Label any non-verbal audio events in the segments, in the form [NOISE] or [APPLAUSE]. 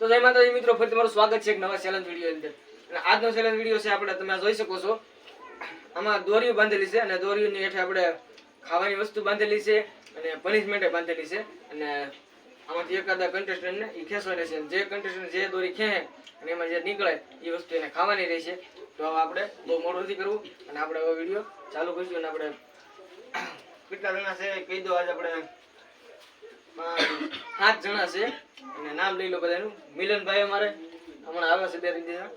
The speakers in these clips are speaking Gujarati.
તો જય માતાજી મિત્રો, ફરી તમારું સ્વાગત છે એક નવા ચેલેન્જ વીડિયો અંદર. અને આજનો ચેલેન્જ વીડિયો છે, આપણે તમે જોઈ શકો છો. આમાં દોરીઓ બાંધેલી છે અને દોરીઓની હેઠે આપણે ખાવાની વસ્તુ બાંધેલી છે અને પનિશમેન્ટ બાંધેલી છે. અને આમાંથી એકાદા કન્ટેસ્ટન્ટને એ ખેંચવાની છે. જે કન્ટેસ્ટન્ટ જે દોરી ખેંચે અને એમાં જે નીકળે એ વસ્તુ એને ખાવાની રહેશે. તો હવે આપણે બહુ મોડું નથી કરવું. અને આપણે હવે વીડિયો ચાલુ કરીશું અને આપણે [COUGHS] કેટલા જણા છે કહી દો, આજે આપણે સાત જણા છે. અને નામ લઈ લો બધાનું. મિલનભાઈ અમારે. હમણાં આવે છે બે ત્રણ દિવસ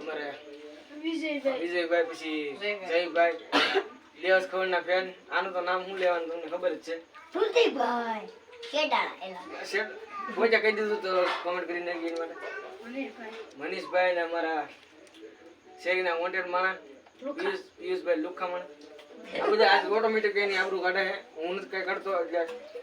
અમારે વિજયભાઈ. પછી જયભાઈ. દેવસ ખવડના ફેન. આનું તો નામ શું લેવાનું તમને ખબર જ છે? કેડાળા કોઈ કહી દીધું તો કોમેન્ટ કરી નાખી માટે. મનીષભાઈ ને અમારા શેરીના વોન્ટેડ માણા. પિયુષભાઈ લુખા માણા આ બધા આજ ઓટોમેટિક એની આબરૂ કાઢે હું નથી કઈ કરતો એટલે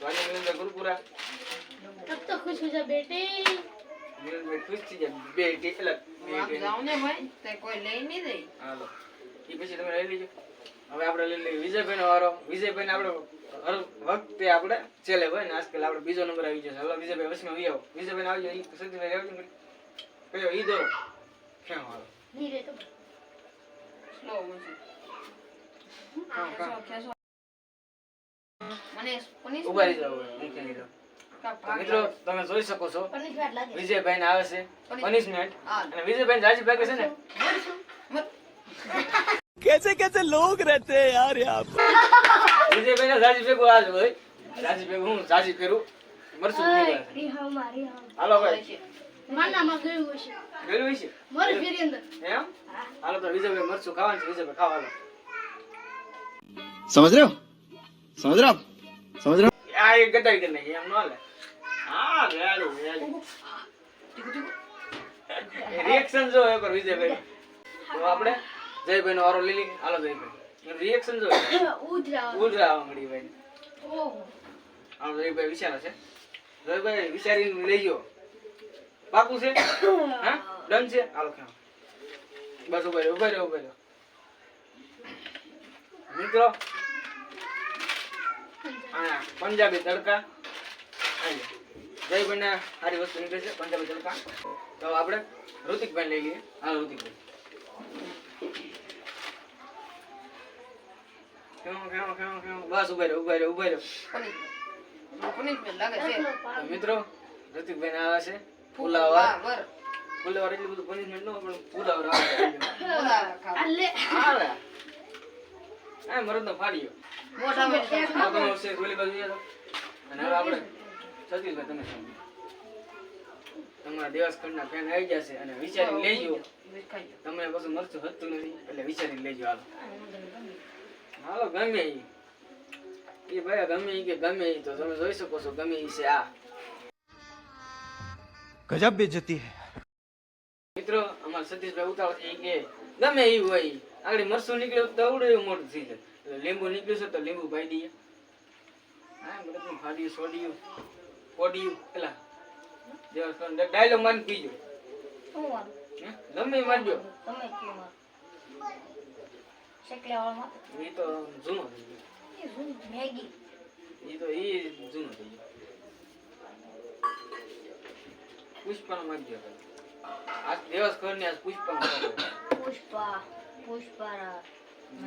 ગાડી મિલન કરું પૂરા? તબ તો ખુશ હો જા મિલન મે ખુશ થઈ જા એટલે બેટે. જાવ ને ભાઈ તે કોઈ લઈ નહીં દે. હાલો. એ પછી તમે લઈ લેજો. હવે આપણે લઈ લઈએ વિજયભાઈ નો વારો વિજયભાઈ ને આપણે હર વખતે આપણે ચેલે હોય ને આજકાલ આપણે બીજો નંબર આવી જશે હલો વિજયભાઈ વસમાં આવી આવો. વિજયભાઈ ને આવજો. એ સતીભાઈ આવજો કયો? ઈ દોરો કેમ વારો ધીરે તો. સ્લો મોશન જોઈ શકો હું. રાજી ફેરું. મરસું હાલો હાલો તો વિજયભાઈ મરસું ખાવાનું છે. વિજયભાઈ ખાવાનું સમજ રહ્યો? સમજ રહ્યો? समझ रहे हो આ એક ગટાઈ કરી નાખી એમ ન હાલે હા રેડી રેડી રિએક્શન જો એકવાર વિજયભાઈ તો આપણે જયભાઈ નો વારો લઈ લઈએ હાલો જયભાઈ રિએક્શન જો ઉધરા ઉધરા આવવા મળી ભાઈ ઓહો હાલો જયભાઈ વિચારે છે જયભાઈ વિચારીને લઈ ગયો પાકું છે હા ડન છે હાલો ખાઓ બસ ઉભા રહ્યો ઉભા રહ્યો ઉભા રહ્યો મિત્રો આ પંજાબી તડકા. જય લો. જયભાઈ ને સારી વસ્તુ નીકળે છે પંજાબી તડકા. તો આપણે ઋતિકભાઈ લઈ લઈએ. હા ઋતિકભાઈ. બસ ઊભા રહ્યો ઊભા રહ્યો ઊભા રહ્યો મિત્રો ઋતિકભાઈ ને આવે છે. ફુલાવર. ફુલાવર. એટલું બધું પનિશમેન્ટ ન પણ ફુલાવર આવે. આવે. આ મરદ નો ફાડ્યો આગળ આવશે ઓલી બાજુ અને હવે અને વિચારી લેજો. તમને નથી એટલે વિચારી લેજો હાલો. ગમે. એ એ ભાઈ ગમે એ કે ગમે એ તો તમે જોઈ શકો છો ગમે એ છે આ. ગજબ બેજતી મિત્રો અમારા સતીશભાઈ ઉતાવળ એ કે ગમે એ હોય આગળ મરસું નીકળ્યો તો અવડે મોટું થઈ જાય. લીંબુ નીકળ્યું છે તો લીંબુ ભાઈ દઈએ. હા બધું ફાડ્યું સોડ્યું કોડ્યું પેલા. ડાયલોગ વાળું હે? ગમે મારજો. એ તો એ તો થઈ ગયો. પુષ્પાનો મારજો આજ દેવસ ઘરની આજ મારજો. પુષ્પા પુષ્પા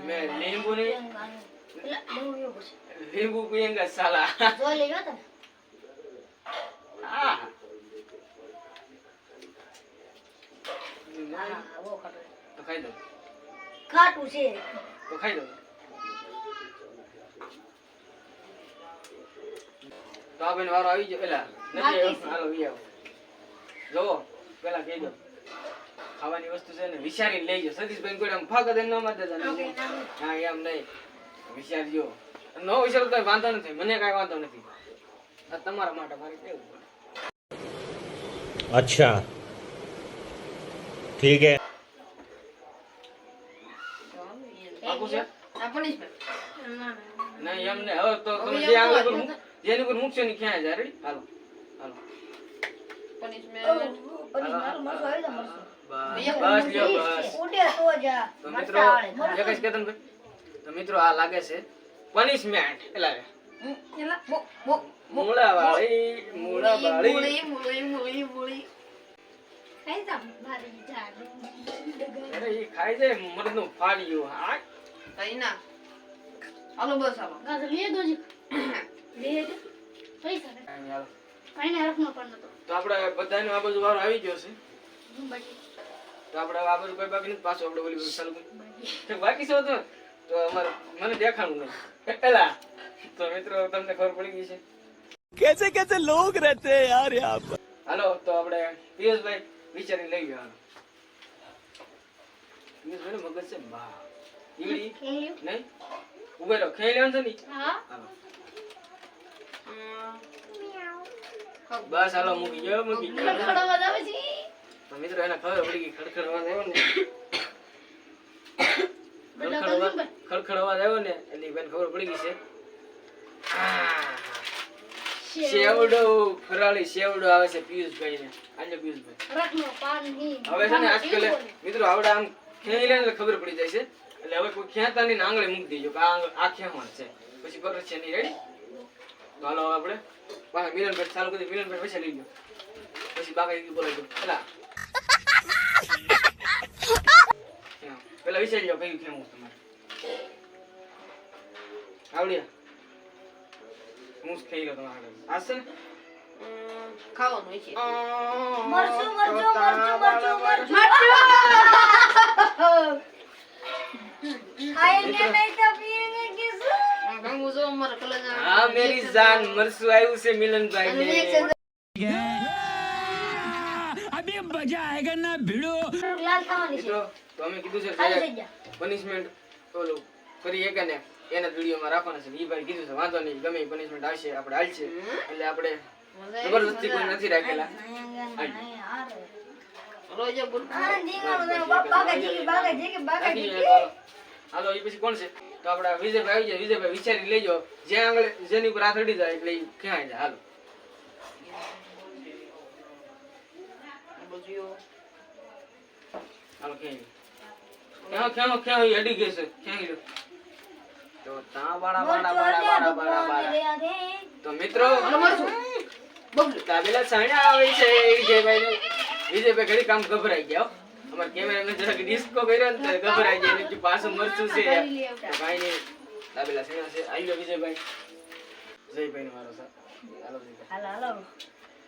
મેં લીંબુ ની લીંબુ પીએંગા સાલા. જો લેજો તમે હા ખાઈ દો. ખાટું છે તો ખાઈ દો. તો બેન વારો આવી ગયો. પેલા જોવો પેલા કહી દો. ખાવાની વસ્તુ છે ને વિચારીને લઈ જાઓ સતીશભાઈ કોઈ આમ ફાગત ન મારતા હતા. હા એમ નહીં. વિચારજો. ન વિચારો તો વાંધો નથી. મને કાંઈ વાંધો નથી. આ તમારા માટે મારે કેવું પડે? અચ્છા. ઠીક હે. નહીં. હવે જેની કોઈ મૂકશો ને ક્યાં જાય? હાલો. હાલો. પનિશમેન્ટ બસ. લ્યો બસ. ઉડે તો જા તો મિત્રો આવડે. કેતન ભાઈ તો મિત્રો આ લાગે છે પનિશમેન્ટ એટલે રે હમ, એલા, બો- બો- મૂળા વાળી મૂળા વાળી મૂળી, મૂળી, મૂળી, મૂળી. ખાઈ જા મારી જાન અરે ઈ ખાઈ જાય મરદનું ફાડ્યું હા? કઈ ના. હાલો બસ હાલો. ગાજર લે દો લે દે પૈસા દે હાલો. રાખનો પણ નતો. તો આપણે બધાનો આ બાજુ વારો આવી ગયો છે. તો આપણે આ કોઈ બાકી નથી પાછું આપણે ઓલી ચાલુ બાકી છો તો તો અમારે મને દેખાણું નહીં. પેલા. તો મિત્રો તમને ખબર પડી ગઈ છે? કેસે કેસે લોગ રહેતે હૈ યાર હાલો તો આપણે પિયુષભાઈ વિચારી લઈ ગયા પિયુષભાઈ નો મગજ છે બા. ઈવડી? નહીં? ઉભે રહો. ખેલી લેવાનું છે ને હા બસ હાલો મૂકી ગયો મૂકી ગયો. તો મિત્રો એને ખબર પડી ગઈ ખડખડ અવાજ આવ્યો ને. ખડખડ અવાજ- ગયું ખડખડ અવાજ આવ્યો ને એટલે બેન ખબર પડી ગઈ છે. આહ, ફરાળી સેવડો આવે છે પિયુષભાઈ. ને આજે પિયુષભાઈ હવે છે ને આજકાલ મિત્રો આવડે આમ ખેંચી લે ખબર પડી જાય છે. એટલે હવે કોઈ ખેંચતા ની આંગળે મૂકી દેજો કે આ આ ખેંચવાનું છે. પછી બરસ છે નહીં રેડી તો હાલો હવે આપણે પાછા મિલનભાઈ ચાલુ કરી મિલનભાઈ પૈસા લઈ લો પછી બાકા બોલાવી દો. પેલા પેલા વિશે લો કયું કેવું તમારે આવડિયા હું ખાઈ લો તમારે હાશે ને? ખાવાનું હા મેરી જાન મરચું આવ્યું છે મિલનભાઈ ને મજા ના ભીડો? લાલ થવાની છે. તો અમે કીધું છે પનિશમેન્ટ ઓલું કરી એક ને એના વિડીયોમાં રાખવાના છે. ઈ ભાઈ કીધું છે વાંધો નહીં ગમે પનિશમેન્ટ આવશે આપણે હાલશે. એટલે આપણે જબરજસ્તી કોઈ નથી રાખેલા. હાલો. એ પછી કોણ છે? તો આપડા વિજયભાઈ આવી જાય વિજયભાઈ વિચારી લેજો. જ્યાં આગળ જેની ઉપર આથડી જાય એટલે ક્યાં જાય? હાલો. બાજુ. હાલો અડી ગઈ છે. ક્યાં ગયો? તો તા મિત્રો. બબલું. તાબેલા આવે છે વિજયભાઈ ને વિજયભાઈ ઘડી કામ ગભરાઈ ગયા હો. અમાર કેમેરામેન જરાક ડિસ્કો કર્યો ને ગભરાઈ ગયા એટલે પાછું મરચું છે. તો ભાઈ ને છે. આવી ગયો વિજયભાઈ. જયભાઈ નો મારો સાથ. હાલો હાલો હાલો.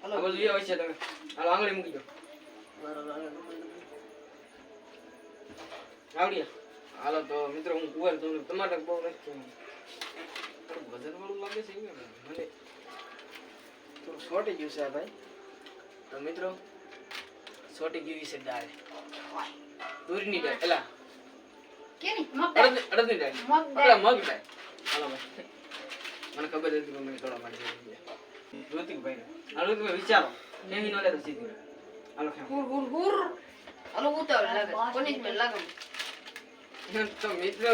હાલો છે તમે. હાલો આંગળી મૂકી દો. આવડ્યા હાલો તો મિત્રો હું કુંવર તમને ટમાટર બહુ નથી વજન વાળું લાગે છે ને? મને થોડું શોર્ટી ગયું છે ભાઈ. તો મિત્રો શોર્ટી ગયું છે દાળ. તુરીની દાળ એલા કેની? અડદની દાળ. મગ દાળ. હાલો ભાઈ. મને ખબર હતી કે મને થોડા માટે ઋતિકભાઈ. હાલો વિચારો. ક્યાંય ન લેતો સીધી હુર, હુર, હુર. હાલો, ઉતાવળ લાગે. punishment લાગે. તો મિત્રો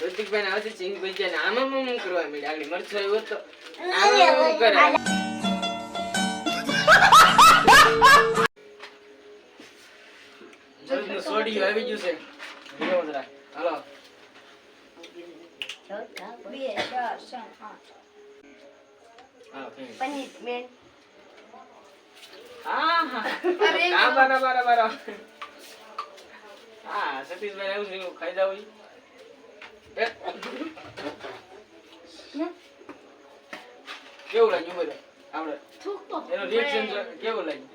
ઋતિકભાઈ ને આવતી ચીંગ ભાઈ જાય ને આમાં આમ કરવા માંડ્યા આગળ મરચું આવ્યું તો આમાં આમ કરે મરચું આવી ગયું છે હાલો. પનિશમેન્ટ હા હા અરે હા બારા બારા બારા હા સતીશભાઈ આવ્યું છે એવું ખાઈ જાવ. કેવું લાગ્યું બોલો આપણે રિએક્શન કેવું લાગ્યું?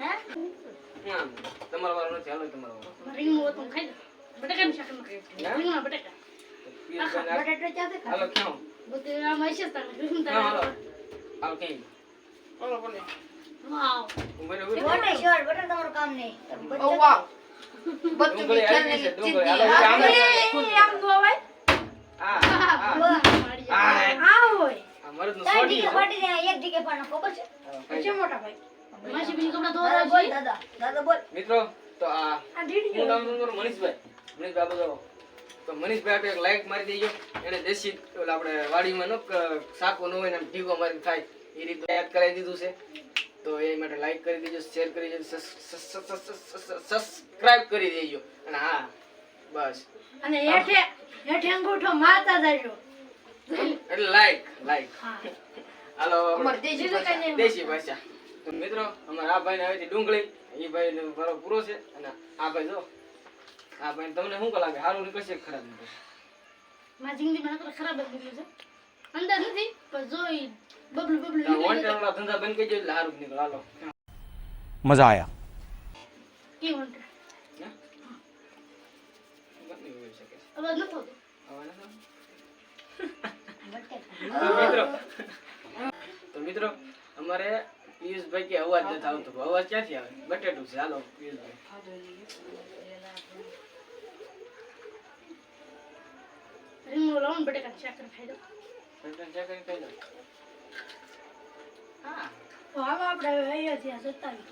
હા, તમારો વારો નથી હાલો તમારો વારો. હોય તો ખાઈ લે બટાકાનું શાકમાં ખાઈ લે. રીંગણા બટાકા. ને બટાટો ચાતે હાલો ખાઓ. બધું આમ હશે તારે રીંગણ હા, હાલો. તારે. હાલો. ખાઈ. હાલો, punishment. વોટર શોર્ટ તમારું કામ નહીં. બચ્ચું ખેલની આમ ધોવાય? આ, આ, મારી હોય. એક ખબર છે. મોટા ભાઈ. માસી બીજી કપડાં ધોવા બોલ દાદા દાદા બોલ. મિત્રો તો આ હું નામ મનીષભાઈ. મનીષભાઈ તો મનીષભાઈ આપણે એક લાઈક મારી દેજો. એને દેશી ઓલા આપણે વાડીમાં નો સાપો ન હોય ને આમ ઢીગો મારીને થાય એ રીતે યાદ કરાવી દીધું છે. તો એ માટે લાઈક કરી દેજો શેર કરી દેજો સબસ્ક્રાઇબ કરી દેજો. અને હા બસ. અને હેઠે હેઠે અંગૂઠો મારતા જજો. એટલે લાઈક લાઈક હાલો દેશી ભાષા. તો મિત્રો અમારા આ ભાઈને આવી ડુંગળી. એ ભાઈ મારો પૂરો છે. અને આ ભાઈ જો આ ભાઈ તમને શું લાગે? સારું નીકળશે કે ખરાબ નીકળશે મારી જિંદગીમાં ખરાબ જ નીકળ્યું છે. અંદર નથી પણ જોઈ મજા આયા. તો મિત્રો અમારે પિયુષભાઈ કે અવાજ નથી આવતો. અવાજ ક્યાંથી આવે? બટેટું છે. હાલો પિયુષભાઈ. બટેકા ચાકર ખાઈ દો બટેકા ચાકર ખાઈ દો હા તો હવે આપણે અહીંયા થી સત્તાવીસ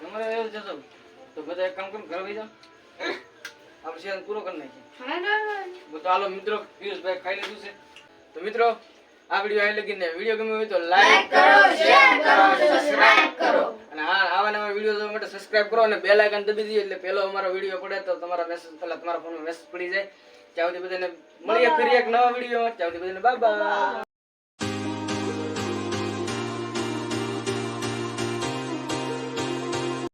તમારે એવું જતો તો બધા એક કામ કરો ઘરે વહી જાઓ. આપણે સેલ પૂરો કરી નાખીએ. તો હાલો મિત્રો પિયુષભાઈ ખાઈ લીધું છે. તો મિત્રો આ વીડિયો અહીં લગીને વીડિયો ગમ્યો હોય તો લાઈક કરો શેર કરો સબસ્ક્રાઇબ કરો. અને આ આવા નવા વીડિયો જોવા માટે સબસ્ક્રાઇબ કરો અને બેલ આઇકન દબી દીજો એટલે પહેલો અમારો વીડિયો પડે તો તમારા મેસેજ પહેલા તમારા ફોનમાં મેસેજ પડી જાય. ત્યાં સુધી બધાને મળીએ ફરી એક નવા વીડિયો ત્યાં સુધી બધાને બાય બાય